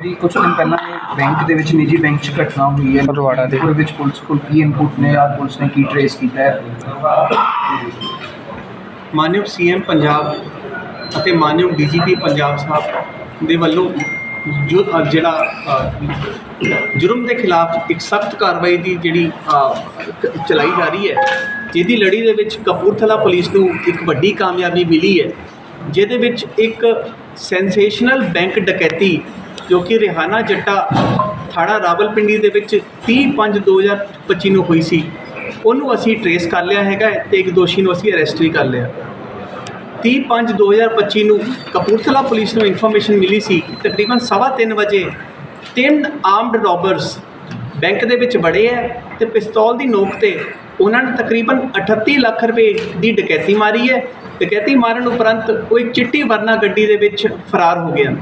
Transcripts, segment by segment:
ਜੀ ਕੁਝ ਦਿਨ ਪਹਿਲਾਂ ਇਹ ਬੈਂਕ ਦੇ ਵਿੱਚ ਨਿੱਜੀ ਬੈਂਕ 'ਚ ਘਟਨਾ ਹੋਈ ਹੈ। ਫਗਵਾੜਾ ਦੇ। ਉਹਦੇ ਵਿੱਚ ਪੁਲਿਸ ਕੋਲ ਕੀ ਇਨਪੁਟ ਨੇ? ਆਹ ਪੁਲਿਸ ਨੇ ਕੀ ਟਰੇਸ ਕੀਤਾ ਹੈ? ਮਾਨਯੋਗ ਸੀਐਮ ਪੰਜਾਬ ਅਤੇ ਮਾਨਯੋਗ ਡੀਜੀਪੀ ਪੰਜਾਬ ਸਾਹਿਬ ਦੇ ਵੱਲੋਂ ਜੋ ਜਿਹੜਾ ਅ, ਜੁਰਮ ਦੇ ਖਿਲਾਫ ਇੱਕ ਸਖਤ ਕਾਰਵਾਈ ਦੀ ਜਿਹੜੀ ਅ, ਚਲਾਈ ਜਾ ਰਹੀ ਹੈ ਜਿਹਦੀ ਲੜੀ ਦੇ ਵਿੱਚ ਕਪੂਰਥਲਾ ਪੁਲਿਸ ਨੂੰ ਇੱਕ ਵੱਡੀ ਕਾਮਯਾਬੀ ਮਿਲੀ ਹੈ ਜਿਹਦੇ ਵਿੱਚ ਇੱਕ ਸੈਂਸੇਸ਼ਨਲ ਬੈਂਕ ਡਕੈਤੀ ਜੋ ਕਿ ਰਿਹਾਨਾ ਜੱਟਾ ਥਾਣਾ ਰਾਵਲਪਿੰਡੀ ਦੇ ਵਿੱਚ 30/5/2025 ਨੂੰ ਹੋਈ ਸੀ। ਉਹਨੂੰ ਅਸੀਂ ਟਰੇਸ ਕਰ ਲਿਆ ਹੈਗਾ ਹੈ ਤੇ ਇੱਕ ਦੋਸ਼ੀ ਨੂੰ ਅਸੀਂ ਅਰੈਸਟ ਵੀ ਕਰ ਲਿਆ। 30/5/2025 ਨੂੰ ਕਪੂਰਥਲਾ ਪੁਲਿਸ ਨੂੰ ਇਨਫੋਰਮੇਸ਼ਨ ਮਿਲੀ ਸੀ ਕਿ ਤਕਰੀਬਨ ਸਵਾ ਤਿੰਨ ਵਜੇ ਤਿੰਨ ਆਰਮਡ ਰੋਬਰਸ ਬੈਂਕ ਦੇ ਵਿੱਚ ਵੜੇ ਹੈ ਤੇ ਪਿਸਤੌਲ ਦੀ ਨੋਕ ਤੇ ਉਹਨਾਂ ਨੇ ਤਕਰੀਬਨ 38 ਲੱਖ ਰੁਪਏ ਦੀ ਡਕੈਤੀ ਮਾਰੀ ਹੈ। ਡਕੈਤੀ ਮਾਰਨ ਉਪਰੰਤ ਉਹ ਇੱਕ ਚਿੱਟੀ ਵਰਨਾ ਗੱਡੀ ਦੇ ਵਿੱਚ ਫਰਾਰ ਹੋ ਗਿਆ।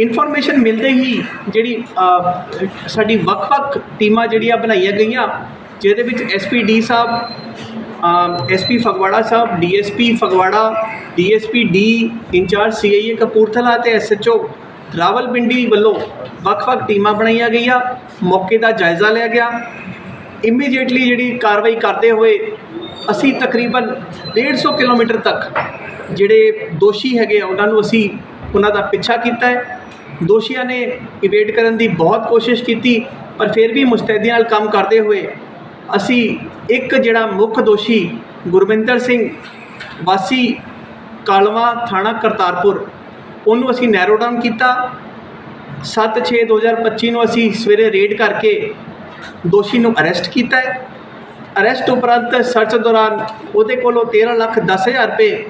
ਇਨਫੋਰਮੇਸ਼ਨ ਮਿਲਦੇ ਹੀ ਜਿਹੜੀ ਸਾਡੀ ਵੱਖ-ਵੱਖ ਟੀਮਾਂ ਜਿਹੜੀਆਂ ਬਣਾਈਆਂ ਗਈਆਂ, ਜਿਹਦੇ ਵਿੱਚ ਐਸਪੀ ਸਾਹਿਬ ਐਸਪੀ ਫਗਵਾੜਾ ਸਾਹਿਬ DSP Phagwara DSP D incharge CIA Kapurthala ਤੇ ਐਸਐਚਓ ਰਾਵਲਪਿੰਡੀ ਵੱਲੋਂ ਵੱਖ-ਵੱਖ ਟੀਮਾਂ ਬਣਾਈਆਂ ਗਈਆਂ, ਮੌਕੇ ਦਾ ਜਾਇਜ਼ਾ ਲਿਆ ਗਿਆ। ਇਮੀਡੀਏਟਲੀ ਜਿਹੜੀ ਕਾਰਵਾਈ ਕਰਦੇ ਹੋਏ ਅਸੀਂ ਤਕਰੀਬਨ 150 ਕਿਲੋਮੀਟਰ ਤੱਕ ਜਿਹੜੇ ਦੋਸ਼ੀ ਹੈਗੇ ਆ, ਉਹਨਾਂ ਨੂੰ ਅਸੀਂ ਉਹਨਾਂ ਦਾ ਪਿੱਛਾ ਕੀਤਾ ਹੈ। ਦੋਸ਼ੀਆਂ ਨੇ ਇਵੇਟ ਕਰਨ ਦੀ ਬਹੁਤ ਕੋਸ਼ਿਸ਼ ਕੀਤੀ, ਪਰ ਫਿਰ ਵੀ ਮੁਸਤੈਦੀ ਨਾਲ ਕੰਮ ਕਰਦੇ ਹੋਏ ਅਸੀਂ ਇੱਕ ਜਿਹੜਾ ਮੁੱਖ ਦੋਸ਼ੀ ਗੁਰਵਿੰਦਰ ਸਿੰਘ ਵਾਸੀ ਕਾਲਵਾ ਥਾਣਾ ਕਰਤਾਰਪੁਰ, ਉਹਨੂੰ ਅਸੀਂ ਨੈਰੋ ਡਾਊਨ ਕੀਤਾ। 7/6/2025 ਨੂੰ ਅਸੀਂ ਸਵੇਰੇ ਰੇਡ ਕਰਕੇ ਦੋਸ਼ੀ ਨੂੰ ਅਰੈਸਟ ਕੀਤਾ ਹੈ। ਅਰੈਸਟ ਉਪਰੰਤ ਸਰਚ ਦੌਰਾਨ ਉਹਦੇ ਕੋਲੋਂ 13 ਲੱਖ 10 ਹਜ਼ਾਰ ਰੁਪਏ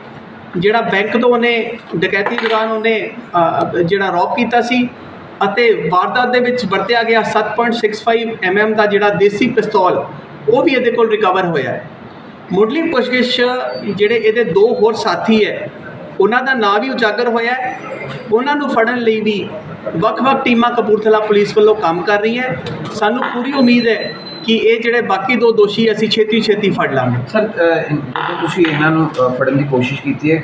ਜਿਹੜਾ ਬੈਂਕ ਤੋਂ ਉਹਨੇ ਡਕੈਤੀ ਦੌਰਾਨ ਉਹਨੇ ਜਿਹੜਾ ਰੌਬ ਕੀਤਾ ਸੀ ਅਤੇ ਵਾਰਦਾਤ ਦੇ ਵਿੱਚ ਵਰਤਿਆ ਗਿਆ 7.65 mm ਦਾ ਜਿਹੜਾ ਦੇਸੀ ਪਿਸਤੌਲ, ਉਹ ਵੀ ਇਹਦੇ ਕੋਲ ਰਿਕਵਰ ਹੋਇਆ ਹੈ। ਮੁੱਢਲੀ ਪੁੱਛਗਿੱਛ ਜਿਹੜੇ ਇਹਦੇ ਦੋ ਹੋਰ ਸਾਥੀ ਹੈ, ਉਹਨਾਂ ਦਾ ਨਾਂ ਵੀ ਉਜਾਗਰ ਹੋਇਆ ਹੈ। ਉਹਨਾਂ ਨੂੰ ਫੜਨ ਲਈ ਵੀ ਵੱਖ-ਵੱਖ ਟੀਮਾਂ ਕਪੂਰਥਲਾ ਪੁਲਿਸ ਵੱਲੋਂ ਕੰਮ ਕਰ ਰਹੀਆਂ ਹੈ। ਸਾਨੂੰ ਪੂਰੀ ਉਮੀਦ ਹੈ ਕਿ ਇਹ ਜਿਹੜੇ ਬਾਕੀ ਦੋ ਦੋਸ਼ੀ ਅਸੀਂ ਛੇਤੀ ਛੇਤੀ ਫੜ ਲਾਂਗੇ। ਸਰ ਜਦੋਂ ਤੁਸੀਂ ਇਹਨਾਂ ਨੂੰ ਫੜਨ ਦੀ ਕੋਸ਼ਿਸ਼ ਕੀਤੀ ਹੈ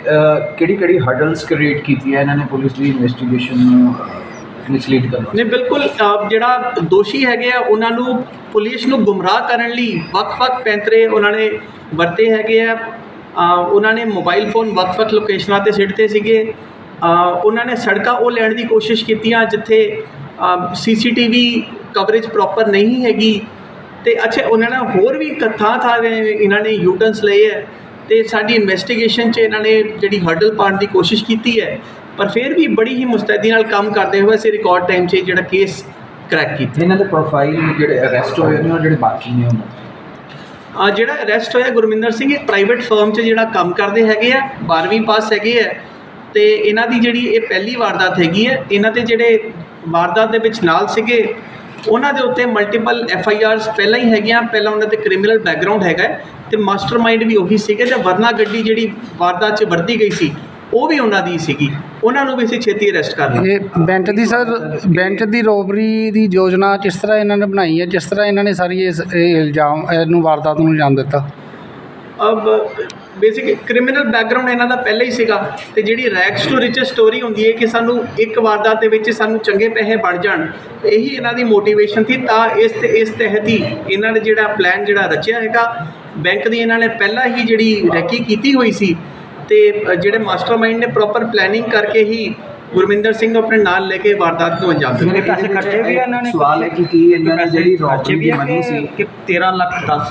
ਕਿਹੜੀ ਕਿਹੜੀ ਹਰਡਲਸ ਕ੍ਰੀਏਟ ਕੀਤੀਆਂ ਇਹਨਾਂ ਨੇ ਪੁਲਿਸ ਦੀ ਇਨਵੈਸਟੀਗੇਸ਼ਨ ਨੂੰ ਮਿਸਲੀਡ ਕਰਨ ਨੇ ਬਿਲਕੁਲ ਜਿਹੜਾ ਦੋਸ਼ੀ ਹੈਗੇ ਆ ਉਹਨਾਂ ਨੂੰ ਪੁਲਿਸ ਨੂੰ ਗੁੰਮਰਾਹ ਕਰਨ ਲਈ ਵੱਖ-ਵੱਖ ਪੈਂਤਰੇ ਉਹਨਾਂ ਨੇ ਵਰਤੇ ਹੈਗੇ ਆ। ਉਹਨਾਂ ਨੇ ਮੋਬਾਈਲ ਫੋਨ ਵੱਖ-ਵੱਖ ਲੋਕੇਸ਼ਨਾਂ ਤੇ ਸਿੱਟਦੇ ਸੀਗੇ। ਉਹਨਾਂ ਨੇ ਸੜਕਾਂ ਉਹ ਲੈਣ ਦੀ ਕੋਸ਼ਿਸ਼ ਕੀਤੀਆਂ ਜਿੱਥੇ ਸੀਸੀਟੀਵੀ ਕਵਰੇਜ ਪ੍ਰੋਪਰ ਨਹੀਂ ਹੈਗੀ। ਤੇ ਅੱਛਾ ਉਹਨਾਂ ਨੇ ਹੋਰ ਵੀ ਕ- ਥਾਂ ਇਹਨਾਂ ਨੇ ਯੂਟਰਨਸ ਲਏ ਹੈ ਤੇ ਸਾਡੀ ਇਨਵੈਸਟੀਗੇਸ਼ਨ 'ਚ ਇਹਨਾਂ ਨੇ ਜਿਹੜੀ ਹਰਡਲ ਪਾਉਣ ਦੀ ਕੋਸ਼ਿਸ਼ ਕੀਤੀ ਹੈ ਪਰ ਫਿਰ ਵੀ ਬੜੀ ਹੀ ਮੁਸਤੈਦੀ ਨਾਲ ਕੰਮ ਕਰਦੇ ਹੋਏ ਅਸੀਂ ਰਿਕਾਰਡ ਟਾਈਮ 'ਚ ਜਿਹੜਾ ਕੇਸ ਕਰੈਕ ਕੀਤਾ। ਇਹਨਾਂ ਦੇ ਪ੍ਰੋਫਾਈਲ ਜਿਹੜੇ ਅਰੈਸਟ ਹੋਏ ਨੇ ਉਹ ਜਿਹੜੇ ਬਾਕੀ ਨੇ ਉਹਨਾਂ ਆ ਜਿਹੜਾ ਅਰੈਸਟ ਹੋਇਆ ਗੁਰਮਿੰਦਰ ਸਿੰਘ ਇਹ ਪ੍ਰਾਈਵੇਟ ਫਰਮ 'ਚ ਜਿਹੜਾ ਕੰਮ ਕਰਦੇ ਹੈਗੇ ਆ 12ਵੀਂ ਪਾਸ ਹੈਗੇ ਆ ਤੇ ਇਹਨਾਂ ਦੀ ਜਿਹੜੀ ਇਹ ਪਹਿਲੀ ਵਾਰਦਾਤ ਹੈਗੀ ਹੈ ਇਹਨਾਂ ਦੇ ਜਿਹੜੇ ਵਾਰਦਾਤ ਦੇ ਵਿੱਚ ਨਾਲ ਸੀਗੇ ਉਹਨਾਂ ਦੇ ਉੱਤੇ ਮਲਟੀਪਲ ਐਫ ਆਈ ਆਰਸ ਪਹਿਲਾਂ ਹੀ ਹੈਗੀਆਂ, ਪਹਿਲਾਂ ਉਹਨਾਂ ਤੇ ਕ੍ਰਿਮੀਨਲ ਬੈਕਗ੍ਰਾਉਂਡ ਹੈਗਾ ਹੈ ਤੇ ਮਾਸਟਰਮਾਈਂਡ ਵੀ ਉਹੀ ਸੀਗੇ ਤੇ ਵਰਨਾ ਗੱਡੀ ਜਿਹੜੀ ਵਾਰਦਾਤ 'ਚ ਵਰਤੀ ਗਈ ਸੀ, ਉਹ ਵੀ ਉਹਨਾਂ ਦੀ ਸੀਗੀ। ਉਹਨਾਂ ਨੂੰ ਵੀ ਅਸੀਂ ਛੇਤੀ ਅਰੈਸਟ ਕਰ ਲਿਆ ਇਹ ਬੈਂਕ ਦੀ ਸਰ, ਬੈਂਟ ਦੀ ਰੋਬਰੀ ਦੀ ਯੋਜਨਾ ਕਿਸ ਤਰ੍ਹਾਂ ਇਹਨਾਂ ਨੇ ਬਣਾਈ ਹੈ, ਜਿਸ ਤਰ੍ਹਾਂ ਇਹਨਾਂ ਨੇ ਸਾਰੀ ਇਸ, ਇਹ ਇਲਜ਼ਾਮ, ਇਹਨੂੰ ਵਾਰਦਾਤ ਨੂੰ ਅੰਜਾਮ ਦਿੱਤਾ? ਬੇਸਿਕ ਕ੍ਰਿਮੀਨਲ ਬੈਕਗ੍ਰਾਉਂਡ ਇਹਨਾਂ ਦਾ ਪਹਿਲਾਂ ਹੀ ਸੀਗਾ ਤੇ ਜਿਹੜੀ ਰੈਕਸ ਟੂ ਰਿਚ ਸਟੋਰੀ ਹੁੰਦੀ ਹੈ ਕਿ ਸਾਨੂੰ ਇੱਕ ਵਾਰਦਾਤ ਦੇ ਵਿੱਚ ਸਾਨੂੰ ਚੰਗੇ ਪੈਸੇ ਬਣ ਜਾਣ ਇਹੀ ਇਹਨਾਂ ਦੀ ਮੋਟੀਵੇਸ਼ਨ ਸੀ ਤਾਂ ਇਸ ਤੇ ਇਸ ਤਹਿਤ ਹੀ ਇਹਨਾਂ ਨੇ ਜਿਹੜਾ ਪਲਾਨ ਜਿਹੜਾ ਰਚਿਆ ਹੈਗਾ ਬੈਂਕ ਦੀ ਇਹਨਾਂ ਨੇ ਪਹਿਲਾਂ ਹੀ ਜਿਹੜੀ ਰੈਕੀ ਕੀਤੀ ਹੋਈ ਸੀ ਤੇ ਜਿਹੜੇ ਮਾਸਟਰਮਾਈਂਡ ਨੇ ਪ੍ਰੋਪਰ ਪਲੈਨਿੰਗ ਕਰਕੇ ਹੀ ਗੁਰਮਿੰਦਰ ਸਿੰਘ ਨੂੰ ਆਪਣੇ ਨਾਲ ਲੈ ਕੇ ਵਾਰਦਾਤ ਨੂੰ ਅੰਜਾਮ ਦਿੱਤਾ। ਪੈਸੇ ਖਰਚੇ ਵੀ ਇਹਨਾਂ ਨੇ ਸਵਾਲ ਹੈ ਕਿ ਕੀ ਇਹਨਾਂ ਨੇ ਜਿਹੜੀ ਰੌਬਰੀ ਦੀ ਮਨੀ ਸੀ? ਕਿ 13 ਲੱਖ 10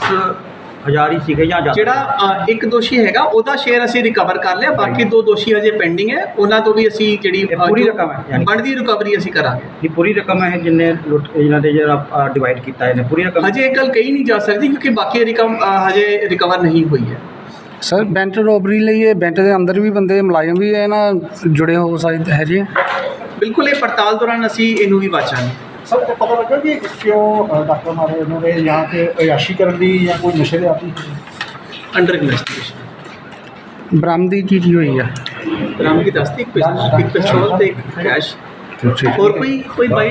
ਹਜ਼ਾਰ ਹੀ ਸੀਗੇ ਜਾਂ ਜ਼ਿਆਦਾ? ਜਿਹੜਾ ਅ, ਇੱਕ ਦੋਸ਼ੀ ਹੈਗਾ ਉਹਦਾ ਸ਼ੇਅਰ ਅਸੀਂ ਰਿਕਵਰ ਕਰ ਲਿਆ ਬਾਕੀ ਦੋ ਦੋਸ਼ੀ ਹਜੇ ਪੈਂਡਿੰਗ ਹੈ ਉਹਨਾਂ ਤੋਂ ਵੀ ਅਸੀਂ ਜਿਹੜੀ ਇਹ ਪੂਰੀ ਜੋ ਰਕਮ ਹੈ ਯਾਨੀ? ਬਣਦੀ ਰਿਕਵਰੀ ਅਸੀਂ ਕਰਾਂਗੇ। ਇਹ ਪੂਰੀ ਰਕਮ ਹੈ ਜਿੰਨੇ ਲੁੱਟ ਇਹਨਾਂ ਦੇ ਜਿਹੜਾ ਡਿਵਾਈਡ ਕੀਤਾ ਇਹਨੇ ਪੂਰੀ ਰਕਮ? ਹਜੇ ਇਹ ਗੱਲ ਕਹੀ ਨਹੀਂ ਜਾ ਸਕਦੀ ਕਿਉਂਕਿ ਬਾਕੀ ਰਕਮ ਅ, ਹਜੇ ਰਿਕਵਰ ਨਹੀਂ ਹੋਈ ਹੈ। ਸਰ ਬੈਂਕ ਰੋਬਰੀ ਲਈ ਇਹ ਬੈਂਕ ਦੇ ਅੰਦਰ ਵੀ ਬੰਦੇ ਮੁਲਾਜ਼ਮ ਵੀ ਹੈ ਨਾ ਜੁੜੇ ਹੋ ਸਕਦੇ ਹੈ ਜੀ ਬਿਲਕੁਲ ਇਹ ਪੜਤਾਲ ਦੌਰਾਨ ਅਸੀਂ ਇਹਨੂੰ ਵੀ ਵਾਚਾਂਗੇ। ਸਭ ਤੋਂ ਪਤਾ ਲੱਗਾ ਕਿ ਕਿਉਂ ਡਾਕਟਰ ਮਾਰੇ ਉਹਨਾਂ ਨੇ ਜਾਂ ਤੇ ਅਯਾਸ਼ੀ ਕਰਨ ਦੀ ਜਾਂ ਕੋਈ ਨਸ਼ੇ ਦੇ ਆਦੀ? ਅੰਡਰ ਇਨਵੈਸਟੀਗੇਸ਼ਨ ਬਰਾਮਦੀ ਕੀ ਕੀ ਹੋਈ ਆ? ਬਰਾਮਦੀ ਦੱਸਤੀ ਇੱਕ ਪਿਸਤੌਲ ਤੇ ਇੱਕ ਕੈਸ਼ ਹੋਰ ਕੋਈ ਕੋਈ ਬਾਈ